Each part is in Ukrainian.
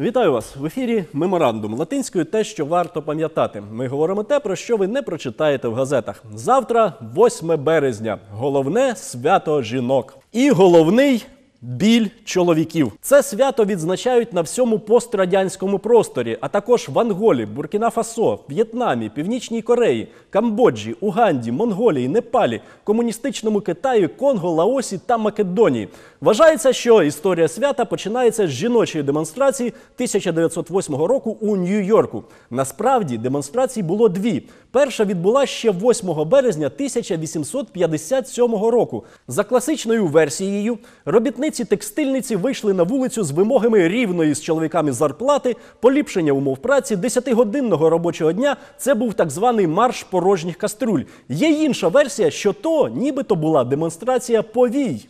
Вітаю вас в ефірі. Меморандум латинською. Те, що варто пам'ятати. Ми говоримо те, про що ви не прочитаєте в газетах. Завтра, 8 березня, головне свято жінок. І головний. Біль чоловіків це свято відзначають на всьому пострадянському просторі, а також в Анголі, Буркіна-Фасо, В'єтнамі, Північній Кореї, Камбоджі, Уганді, Монголії, Непалі, комуністичному Китаї, Конго, Лаосі та Македонії. Вважається, що історія свята починається з жіночої демонстрації 1908 року у Нью-Йорку. Насправді демонстрацій було дві. Перша відбула ще 8 березня 1857 року. За класичною версією, робітниці текстильниці вийшли на вулицю з вимогами рівної з чоловіками зарплати, поліпшення умов праці, 10-годинного робочого дня. Це був так званий марш порожніх каструль. Є інша версія, що то нібито була демонстрація повій.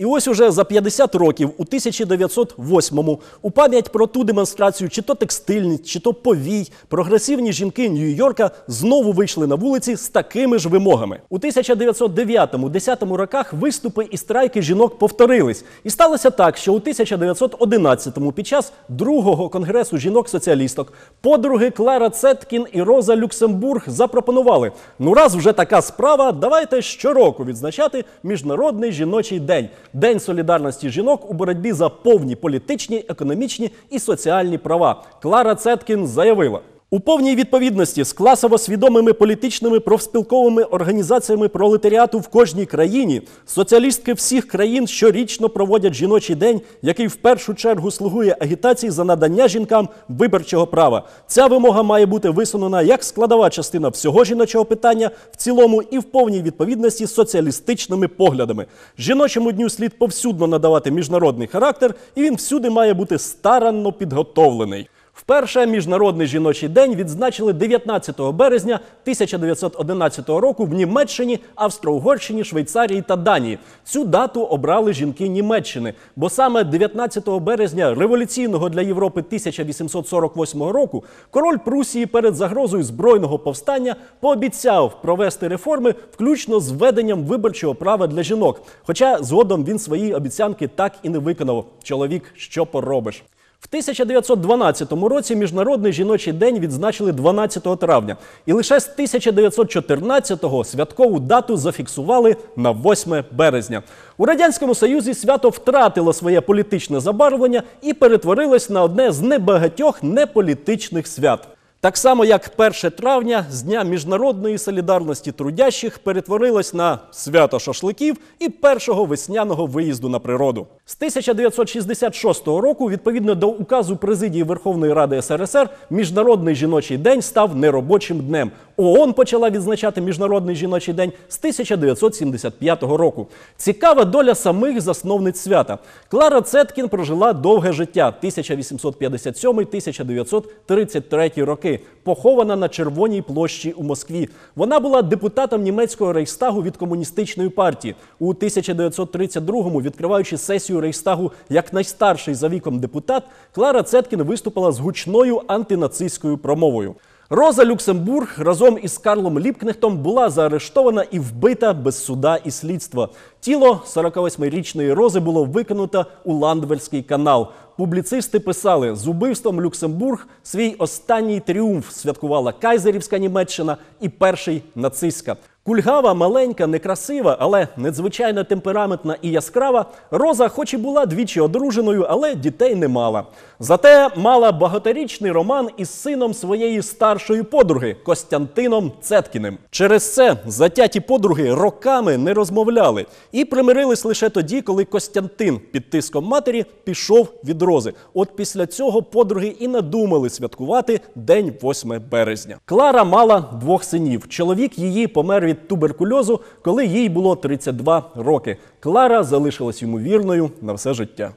І ось уже за 50 років, у 1908-му, у пам'ять про ту демонстрацію, чи то текстильність, чи то повій, прогресивні жінки Нью-Йорка знову вийшли на вулиці з такими ж вимогами. У 1909-10 роках виступи і страйки жінок повторились. І сталося так, що у 1911-му під час другого конгресу жінок-соціалісток подруги Клара Цеткін і Роза Люксембург запропонували: ну раз вже така справа, давайте щороку відзначати Міжнародний жіночий день. День солідарності жінок у боротьбі за повні політичні, економічні і соціальні права. Клара Цеткін заявила. У повній відповідності з класово свідомими політичними профспілковими організаціями пролетаріату в кожній країні соціалістки всіх країн щорічно проводять жіночий день, який в першу чергу слугує агітації за надання жінкам виборчого права. Ця вимога має бути висунена як складова частина всього жіночого питання в цілому і в повній відповідності з соціалістичними поглядами. Жіночому дню слід повсюдно надавати міжнародний характер, і він всюди має бути старанно підготовлений. Вперше міжнародний жіночий день відзначили 19 березня 1911 року в Німеччині, Австро-Угорщині, Швейцарії та Данії. Цю дату обрали жінки Німеччини, бо саме 19 березня революційного для Європи 1848 року король Прусії перед загрозою збройного повстання пообіцяв провести реформи, включно з введенням виборчого права для жінок. Хоча згодом він свої обіцянки так і не виконав. Чоловік, що поробиш. В 1912 році Міжнародний жіночий день відзначили 12 травня, і лише з 1914-го святкову дату зафіксували на 8 березня. У радянському союзі свято втратило своє політичне забарвлення і перетворилось на одне з небагатьох неполітичних свят. Так само, як 1 травня з Дня міжнародної солідарності трудящих перетворилось на свято шашликів і першого весняного виїзду на природу. З 1966 року, відповідно до указу президії Верховної Ради СРСР, Міжнародний жіночий день став неробочим днем. ООН почала відзначати Міжнародний жіночий день з 1975 року. Цікава доля самих засновниць свята. Клара Цеткін прожила довге життя 1857-1933 роки. Похована на Червоній площі у Москві. Вона була депутатом німецького рейхстагу від комуністичної партії. У 1932-му, відкриваючи сесію рейхстагу як найстарший за віком депутат, Клара Цеткін виступила з гучною антинацистською промовою. Роза Люксембург разом із Карлом Ліпкнехтом була заарештована і вбита без суда і слідства. Тіло 48-річної Рози було викинуто у Ландвельський канал. Публіцисти писали, з убивством Люксембург свій останній тріумф святкувала Кайзерівська Німеччина і перший нацистська. Кульгава, маленька, некрасива, але надзвичайно темпераментна і яскрава. Роза, хоч і була двічі одруженою, але дітей не мала. Зате мала багаторічний роман із сином своєї старшої подруги Костянтином Цеткіним. Через це затяті подруги роками не розмовляли і примирились лише тоді, коли Костянтин під тиском матері пішов від рози. От після цього подруги і надумали святкувати день 8 березня. Клара мала двох синів. Чоловік її помер від туберкульозу, коли їй було 32 роки. Клара залишилась йому вірною на все життя.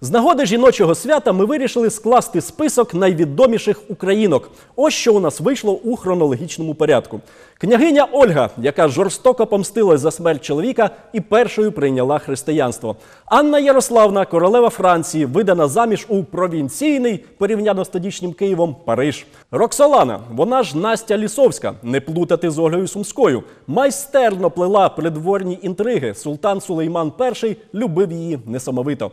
З нагоди жіночого свята ми вирішили скласти список найвідоміших українок. Ось що у нас вийшло у хронологічному порядку. Княгиня Ольга, яка жорстоко помстилась за смерть чоловіка і першою прийняла християнство. Анна Ярославна, королева Франції, видана заміж у провінційний, порівняно з тодішнім Києвом, Париж. Роксолана, вона ж Настя Лісовська, не плутати з Ольгою Сумською, майстерно плела придворні інтриги. Султан Сулейман І любив її несамовито.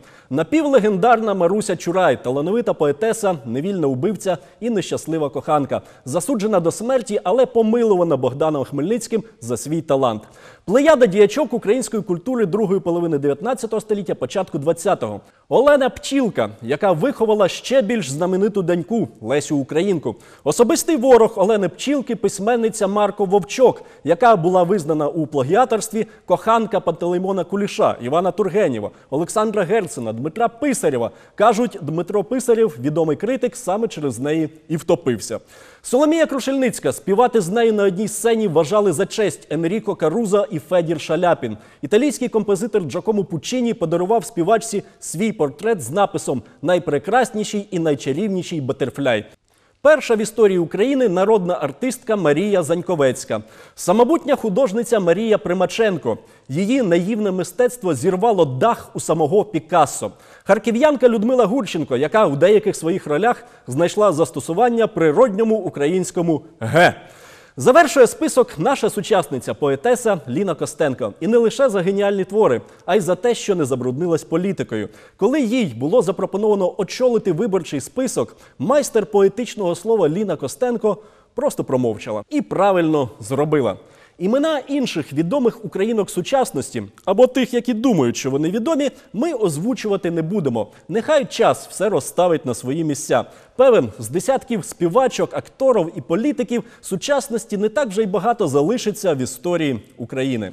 Напівлегендарна Маруся Чурай, талановита поетеса, невільна убивця і нещаслива коханка, засуджена до смерті, але помилувана Богданом Хмельницьким за свій талант. Плеяда діячок української культури другої половини 19 століття, початку 20-го. Олена Пчілка, яка виховала ще більш знамениту доньку Лесю Українку. Особистий ворог Олени Пчілки, письменниця Марко Вовчок, яка була визнана у плагіаторстві коханка Пантелеймона Куліша, Івана Тургенєва, Олександра Герцена, Дмитра Писарєва. Кажуть, Дмитро Писарєв, відомий критик, саме через неї і втопився. Соломія Крушельницька співати з нею на одній сцені вважали за честь Енріко Каруза і Федір Шаляпін. Італійський композитор Джакомо Пуччіні подарував співачці свій портрет з написом Найпрекрасніший і найчарівніший Батерфляй. Перша в історії України народна артистка Марія Заньковецька, самобутня художниця Марія Примаченко. Її наївне мистецтво зірвало дах у самого Пікассо. Харків'янка Людмила Гурченко, яка у деяких своїх ролях знайшла застосування природньому українському ге. Завершує список наша сучасниця, поетеса Ліна Костенко. І не лише за геніальні твори, а й за те, що не забруднилась політикою. Коли їй було запропоновано очолити виборчий список, майстер поетичного слова Ліна Костенко просто промовчала і правильно зробила. Імена інших відомих українок сучасності або тих, які думають, що вони відомі, ми озвучувати не будемо. Нехай час все розставить на свої місця. Певен, з десятків співачок, акторів і політиків сучасності не так вже й багато залишиться в історії України.